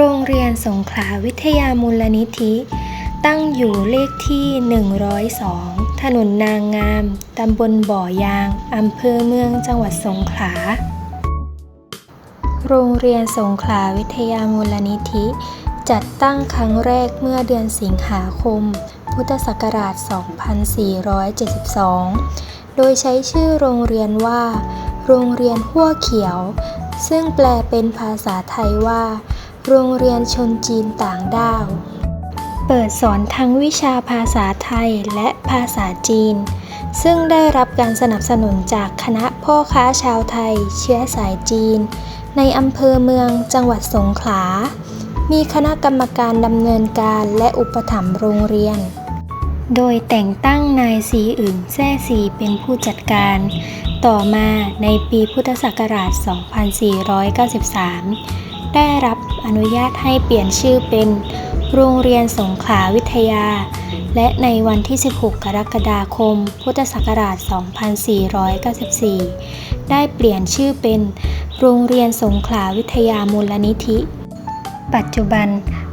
โรงเรียนสงขลาวิทยามูลนิธิ ตั้งอยู่เลขที่ 102 ถนนนางงาม ตำบลบ่อยาง อำเภอเมืองจังหวัดสงขลา โรงเรียนสงขลาวิทยามูลนิธิ จัดตั้งครั้งแรกเมื่อเดือนสิงหาคม พุทธศักราช 2472 โดยใช้ชื่อโรงเรียนว่า โรงเรียนหัวเขียวซึ่งแปลเป็นภาษาไทยว่า โรงเรียนชนจีนต่างด้าว เปิดสอนทั้งวิชาภาษาไทยและภาษาจีน ซึ่งได้รับการสนับสนุนจากคณะพ่อค้าชาวไทย เชื้อสายจีน ในอำเภอเมืองจังหวัดสงขลา มีคณะกรรมการดำเนินการและอุปถัมภ์โรงเรียน โดยแต่งตั้งนายสีอึ่งแซ่ซีเป็นผู้จัดการต่อมาในปีพุทธศักราช 2493 ได้รับอนุญาตให้เปลี่ยนชื่อเป็น โรงเรียนสงขลาวิทยา และในวันที่ 16 กรกฎาคม พุทธศักราช 2494 ได้เปลี่ยนชื่อเป็น โรงเรียนสงขลาวิทยามูลนิธิ ปัจจุบัน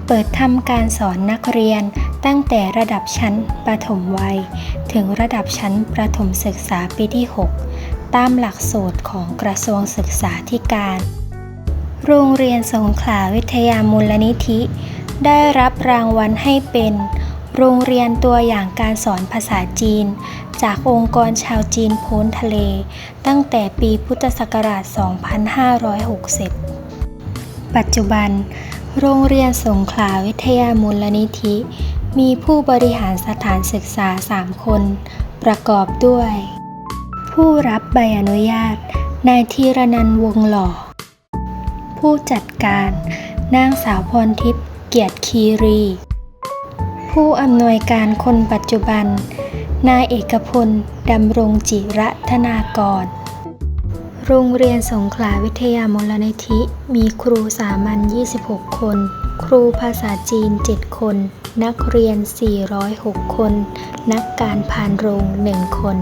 เปิดทำการสอนนักเรียนตั้งแต่ระดับชั้นประถมวัย ถึงระดับชั้นประถมศึกษาปีที่ 6 ตามหลักสูตรของกระทรวงศึกษาธิการ โรงเรียนสงขลาวิทยามูลนิธิ ได้รับรางวัลให้เป็น โรงเรียนตัวอย่างการสอนภาษาจีน จากองค์กรชาวจีนโพ้นทะเล ตั้งแต่ปีพุทธศักราช 2560 ปัจจุบัน โรงเรียนสงขลาวิทยามูลนิธิ มีผู้บริหารสถานศึกษา 3 คน ประกอบด้วย ผู้รับใบอนุญาต นายธีรนันท์วงหล่อ ผู้จัดการ นางสาวพรทิพย์เกียรติคีรี ผู้อำนวยการคนปัจจุบัน นายเอกพลดำรงจิระธนากร โรงเรียนสงขลาวิทยามลนิธิมีครูสามัญ 26 คน ครูภาษาจีน 7 คน นักเรียน 406 คน นักการพานโรง 1 คน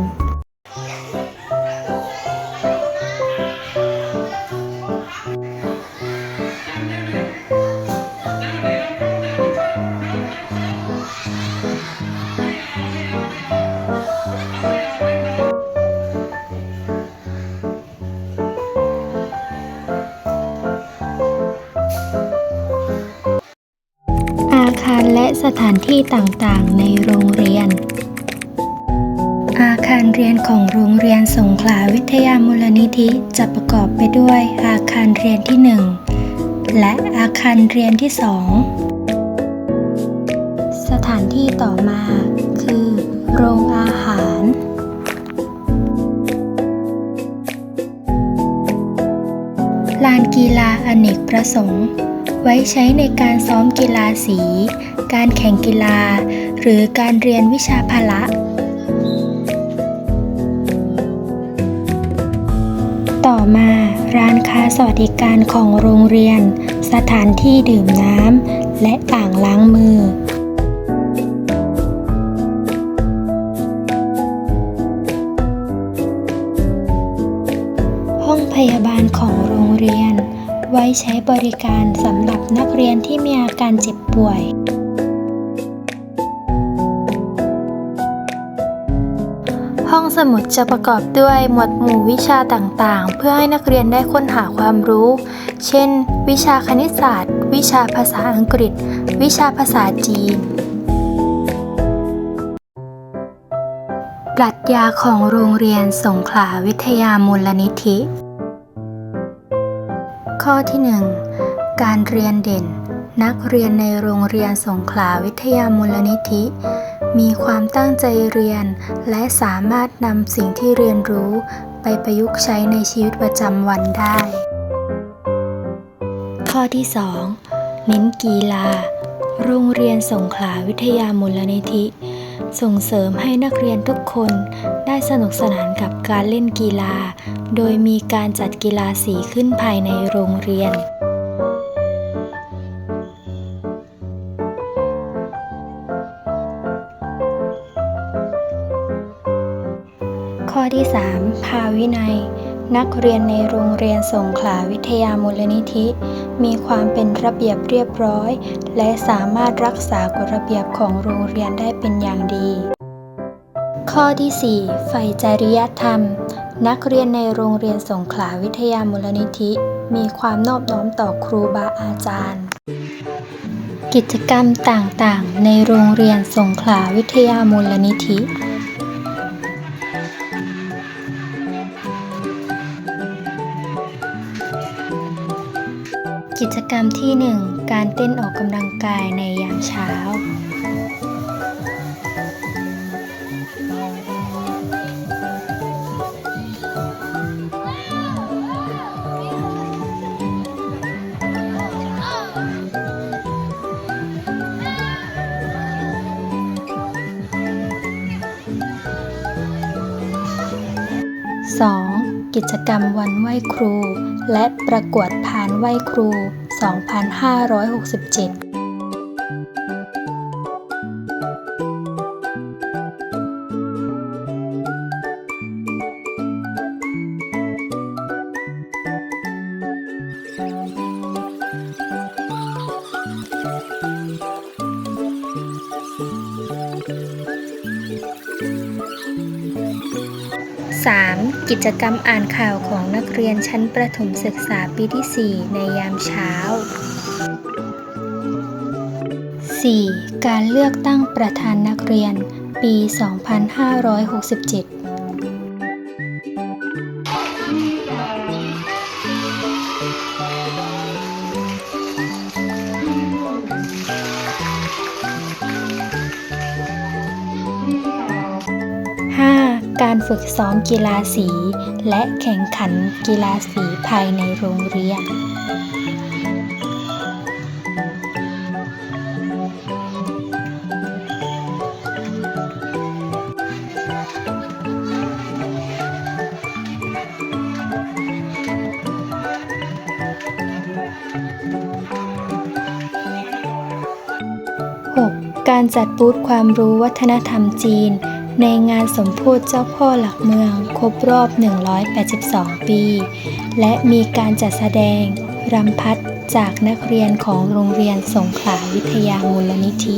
สถานที่ต่างๆ ในโรงเรียน อาคารเรียนของโรงเรียนสงขลาวิทยามูลนิธิจะประกอบไปด้วยอาคารเรียนที่ 1 และอาคารเรียนที่ 2 สถานที่ต่อมาคือ โรงอาหารลานกีฬาอเนกประสงค์ ไว้ใช้ในการซ้อมกีฬาสี การแข่งกีฬา หรือการเรียนวิชาพละ ต่อมาร้านค้าสวัสดิการของโรงเรียน สถานที่ดื่มน้ำและอ่างล้างมือห้องพยาบาลของโรงเรียน ไว้ใช้บริการสำหรับนักเรียนที่มีอาการเจ็บป่วยห้องสมุดจะประกอบด้วยหมวดหมู่วิชาต่างๆ เพื่อให้นักเรียนได้ค้นหาความรู้ เช่น วิชาคณิตศาสตร์ วิชาภาษาอังกฤษ วิชาภาษาจีน ปรัชญาของโรงเรียนสงขลาวิทยามูลนิธิ ข้อที่ 1 การเรียนเด่น นักเรียนในโรงเรียนสงขลาวิทยามูลนิธิ มีความตั้งใจเรียน และสามารถนำสิ่งที่เรียนรู้ไปประยุกต์ใช้ในชีวิตประจำวันได้ ข้อที่ 2 เน้นกีฬา โรงเรียนสงขลาวิทยามูลนิธิ ส่งเสริมให้นักเรียนทุกคน ได้สนุกสนานกับการเล่นกีฬา โดยมีการจัดกีฬาสีขึ้นภายในโรงเรียนข้อที่ 3 ภาวินัย นักเรียนในโรงเรียนสงขลาวิทยามูลนิธิ มีความเป็นระเบียบเรียบร้อย และสามารถรักษากฎระเบียบของโรงเรียนได้เป็นอย่างดี ข้อที่4ใฝ่จริยธรรม นักเรียนในโรงเรียนสงขลาวิทยามูลนิธิ มีความนอบน้อมต่อครูบาอาจารย์ กิจกรรมต่างๆ ในโรงเรียนสงขลาวิทยามูลนิธิกิจกรรมที่ 1 การเต้นออกกำลังกายในยามเช้า 2. กิจกรรมวันไหว้ครู และประกวดพานไหว้ครู 2567 3. กิจกรรมอ่านข่าวของนักเรียนชั้นประถมศึกษาปีที่ 4 ในยามเช้า 4. การเลือกตั้งประธานนักเรียน ปี 2567 ฝึกซ้อมกีฬาสี และแข่งขันกีฬาสีภายในโรงเรียนการจัดบูธความรู้วัฒนธรรมจีน ในงานสมโพธิเจ้าพ่อหลักเมืองครบรอบ 182 ปี และมีการจัดแสดงรำพัดจากนักเรียนของโรงเรียนสงขลาวิทยามูลนิธิ